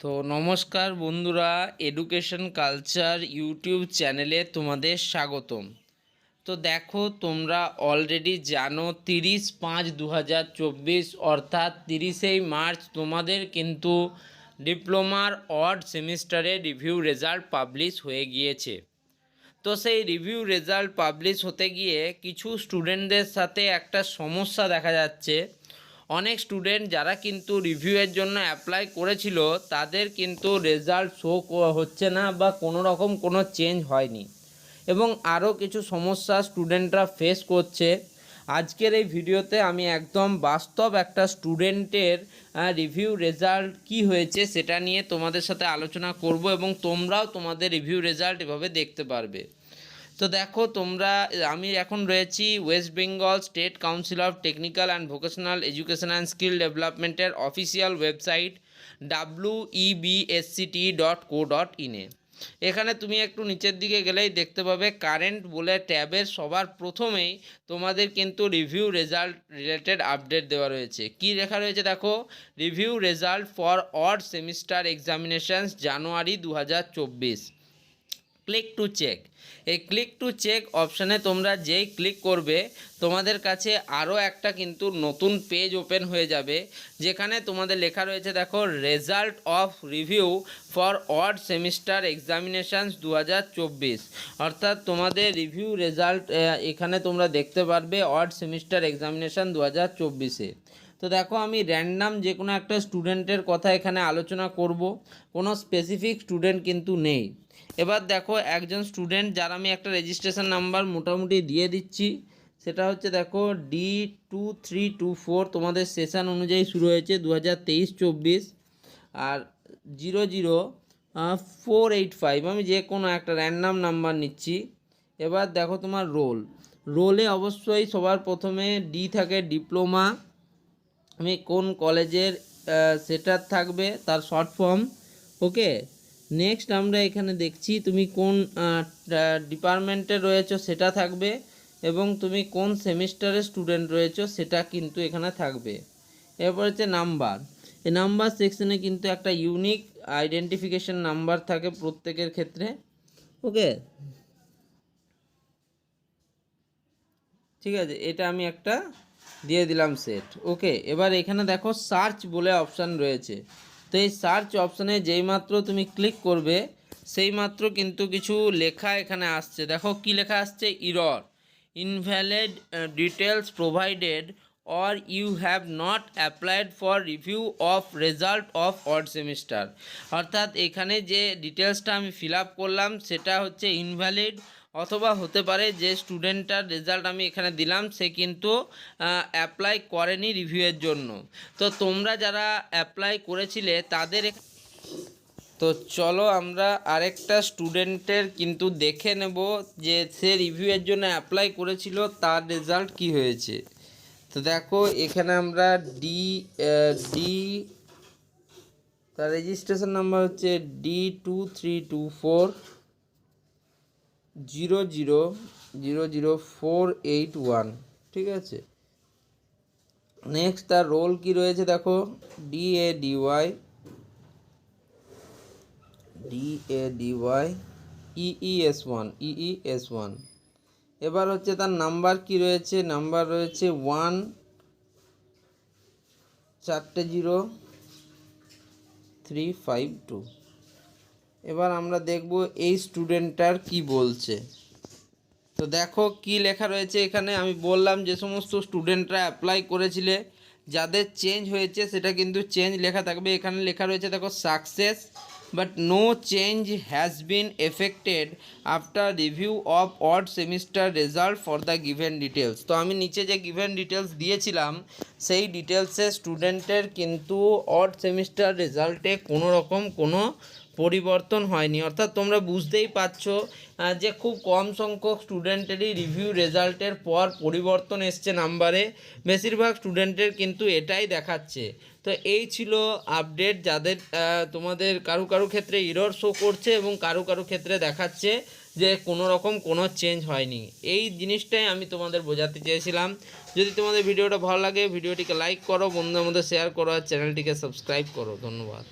তো নমস্কার বন্ধুরা এডুকেশন কালচার ইউটিউব চ্যানেলে তোমাদের স্বাগতম। তো দেখো, তোমরা অলরেডি জানো তিরিশ পাঁচ দু অর্থাৎ তিরিশেই মার্চ তোমাদের কিন্তু ডিপ্লোমার অড সেমিস্টারে রিভিউ রেজাল্ট পাবলিশ হয়ে গিয়েছে। তো সেই রিভিউ রেজাল্ট পাবলিশ হতে গিয়ে কিছু স্টুডেন্টদের সাথে একটা সমস্যা দেখা যাচ্ছে। অনেক স্টুডেন্ট যারা কিন্তু রিভিউয়ের জন্য অ্যাপ্লাই করেছিল, তাদের কিন্তু রেজাল্ট শো হচ্ছে না বা কোনো রকম কোনো চেঞ্জ হয়নি। এবং আরও কিছু সমস্যা স্টুডেন্টরা ফেস করছে। আজকের এই ভিডিওতে আমি একদম বাস্তব একটা স্টুডেন্টের রিভিউ রেজাল্ট কি হয়েছে সেটা নিয়ে তোমাদের সাথে আলোচনা করব এবং তোমরাও তোমাদের রিভিউ রেজাল্ট এভাবে দেখতে পারবে। তো দেখো তোমরা, আমি এখন রয়েছি West Bengal state council of technical and vocational education and skill ডেভেলপমেন্টের official website W EBSCT dot co dot ইনে এখানে তুমি একটু নিচের দিকে গেলেই দেখতে পাবে কারেন্ট বলে ট্যাবের সবার প্রথমেই তোমাদের কিন্তু রিভিউ রেজাল্ট রিলেটেড আপডেট দেওয়া রয়েছে। কি লেখা রয়েছে দেখো? Review result for odd semester examinations January দু হাজার চব্বিশ। ক্লিক টু চেক এই ক্লিক টু চেক অপশানে তোমরা যেই ক্লিক করবে, তোমাদের কাছে আরও একটা কিন্তু নতুন পেজ ওপেন হয়ে যাবে, যেখানে তোমাদের লেখা রয়েছে, দেখো result of review for odd semester examinations দু অর্থাৎ তোমাদের রিভিউ রেজাল্ট এখানে তোমরা দেখতে পারবে অড সেমিস্টার এক্সামিনেশান দু হাজার চব্বিশে। তো দেখো আমি র্যান্ডাম যে কোনো একটা স্টুডেন্টের কথা এখানে আলোচনা করব। কোনো স্পেসিফিক স্টুডেন্ট কিন্তু নেই। এবার দেখো একজন স্টুডেন্ট যার আমি একটা রেজিস্ট্রেশন নাম্বার মোটামুটি দিয়ে দিচ্ছি। সেটা হচ্ছে দেখো D two three two four তোমাদের সেশন অনুযায়ী শুরু হয়েছে দু হাজার তেইশ চব্বিশ। আর zero zero four eight five আমি যে কোনো একটা র্যান্ডাম নাম্বার নিচ্ছি। এবার দেখো তোমার রোল রোলে অবশ্যই সবার প্রথমে ডি থাকে ডিপ্লোমা আমি কোন কলেজের সেটার থাকবে, তার শর্ট ফর্ম ওকে নেক্সট আমরা এখানে দেখছি তুমি কোন ডিপার্টমেন্টে রয়েছো, সেটা থাকবে, এবং তুমি কোন সেমিস্টারের স্টুডেন্ট রয়েছো, সেটা কিন্তু এখানে থাকবে। এরপর হচ্ছে নাম্বার এই নাম্বার সেকশনে কিন্তু একটা ইউনিক আইডেন্টিফিকেশন নাম্বার থাকে প্রত্যেকের ক্ষেত্রে ওকে ঠিক আছে, এটা আমি একটা দিয়ে দিলাম সেট ওকে এবার এখানে দেখো সার্চ বলে অপশান রয়েছে। তো এই সার্চ অপশানে যেই মাত্র তুমি ক্লিক করবে, সেই মাত্র কিন্তু কিছু লেখা এখানে আসছে। দেখো কি লেখা আসছে? Error invalid details provided or you have not applied for review of result of odd semester অর্থাৎ এখানে যে ডিটেলসটা আমি ফিল আপ করলাম, সেটা হচ্ছে ইনভ্যালিড অথবা হতে পারে যে স্টুডেন্টটার রেজাল্ট আমি এখানে দিলাম, সে কিন্তু অ্যাপ্লাই করেনি রিভিউয়ের জন্য। তো তোমরা যারা অ্যাপ্লাই করেছিলে, তাদের তো চলো আমরা আরেকটা স্টুডেন্টের কিন্তু দেখে নেব যে সে রিভিউয়ের জন্য অ্যাপ্লাই করেছিল, তার রেজাল্ট কি হয়েছে। তো দেখো, এখানে আমরা ডি ডি তার রেজিস্ট্রেশন নাম্বার হচ্ছে D two three two four zero zero zero zero four eight one, ঠিক আছে? নেক্সট তার রোল কি রয়েছে দেখো? D A D Y D A D Y E E S one E E S one এবার হচ্ছে তার নাম্বার কি রয়েছে? নাম্বার রয়েছে ওয়ান চারটে জিরো থ্রি ফাইভ টু এবার আমরা দেখব এই স্টুডেন্টটার কি বলছে। তো দেখো কি লেখা রয়েছে এখানে। আমি বললাম যে সমস্ত স্টুডেন্টরা অ্যাপ্লাই করেছিলে, যাদের চেঞ্জ হয়েছে সেটা কিন্তু চেঞ্জ লেখা থাকবে। এখানে লেখা রয়েছে, দেখো success but no change has been affected after review of odd semester result for the given details তো আমি নিচে যে গিভেন ডিটেলস দিয়েছিলাম, সেই ডিটেলসে স্টুডেন্টের কিন্তু অড সেমিস্টার রেজাল্টে কোনো রকম কোনো পরিবর্তন হয়নি। অর্থাৎ তোমরা বুঝতেই পারছ যে খুব কম সংখ্যক স্টুডেন্টেরই রিভিউ রেজাল্টের পর পরিবর্তন এসছে নাম্বারে বেশিরভাগ স্টুডেন্টের কিন্তু এটাই দেখাচ্ছে। তো এই ছিল আপডেট যাদের তোমাদের কারু কারু ক্ষেত্রে ইরর শো করছে এবং কারু কারু ক্ষেত্রে দেখাচ্ছে যে কোনো রকম কোনো চেঞ্জ হয়নি। এই জিনিসটাই আমি তোমাদের বোঝাতে চেয়েছিলাম। যদি তোমাদের ভিডিওটা ভালো লাগে, ভিডিওটিকে লাইক করো, বন্ধুদের মধ্যে শেয়ার করো আর চ্যানেলটিকে সাবস্ক্রাইব করো। ধন্যবাদ।